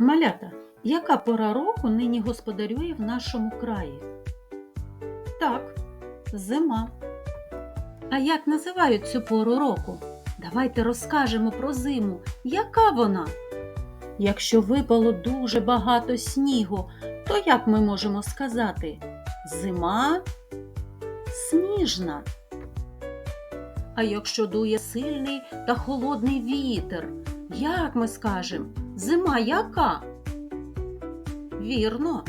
Малята, яка пора року нині господарює в нашому краї? Так, зима. А як називають цю пору року? Давайте розкажемо про зиму. Яка вона? Якщо випало дуже багато снігу, то як ми можемо сказати? Зима сніжна. А якщо дує сильний та холодний вітер, як ми скажемо? Зима яка? Вірно,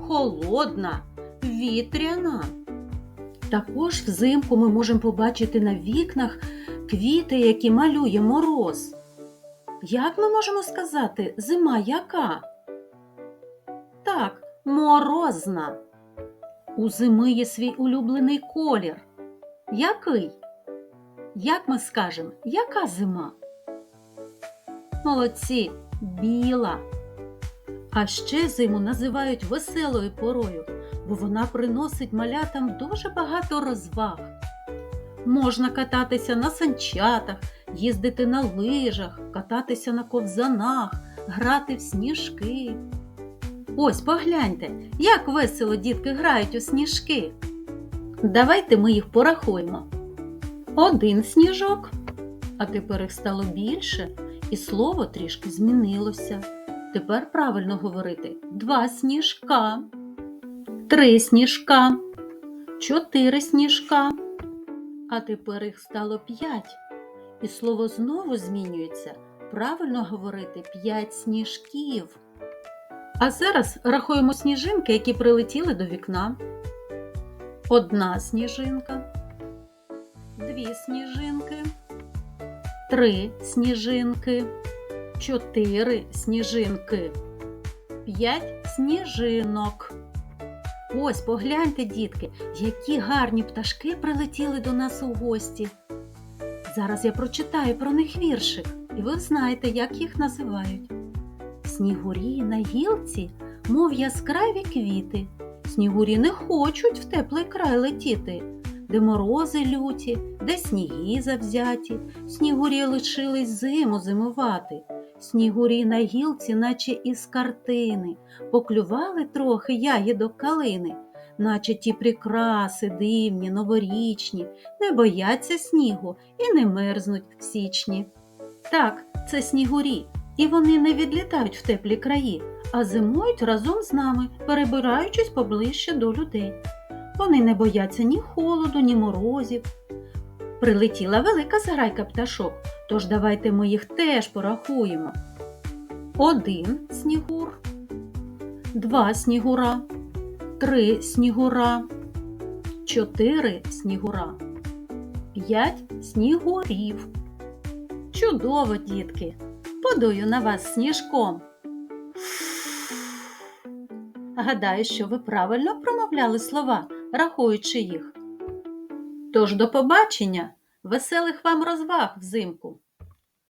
холодна, вітряна. Також взимку ми можемо побачити на вікнах квіти, які малює мороз. Як ми можемо сказати, зима яка? Так, морозна. У зими є свій улюблений колір. Який? Як ми скажемо, яка зима? Молодці, біла. А ще зиму називають веселою порою, бо вона приносить малятам дуже багато розваг. Можна кататися на санчатах, їздити на лижах, кататися на ковзанах, грати в сніжки. Ось погляньте, як весело дітки грають у сніжки. Давайте ми їх порахуємо. Один сніжок, а тепер їх стало більше, і слово трішки змінилося. Тепер правильно говорити два сніжка, три сніжка, чотири сніжка. А тепер їх стало п'ять. І слово знову змінюється. Правильно говорити п'ять сніжків. А зараз рахуємо сніжинки, які прилетіли до вікна. Одна сніжинка, дві сніжинки, три сніжинки, чотири сніжинки, п'ять сніжинок. Ось погляньте, дітки, які гарні пташки прилетіли до нас у гості. Зараз я прочитаю про них віршик, і ви знаєте, як їх називають. Снігурі на гілці, мов яскраві квіти. Снігурі не хочуть в теплий край летіти, де морози люті, де сніги завзяті, снігурі лишились зиму зимувати. Снігурі на гілці, наче із картини, поклювали трохи ягідок калини, наче ті прикраси дивні, новорічні, не бояться снігу і не мерзнуть в січні. Так, це снігурі, і вони не відлітають в теплі краї, а зимують разом з нами, перебираючись поближче до людей. Вони не бояться ні холоду, ні морозів. Прилетіла велика зграйка пташок, тож давайте ми їх теж порахуємо. Один снігур, два снігура, три снігура, чотири снігура, п'ять снігурів. Чудово, дітки! Подую на вас сніжком. Гадаю, що ви правильно промовляли слова, рахуючи їх. Тож до побачення, веселих вам розваг взимку!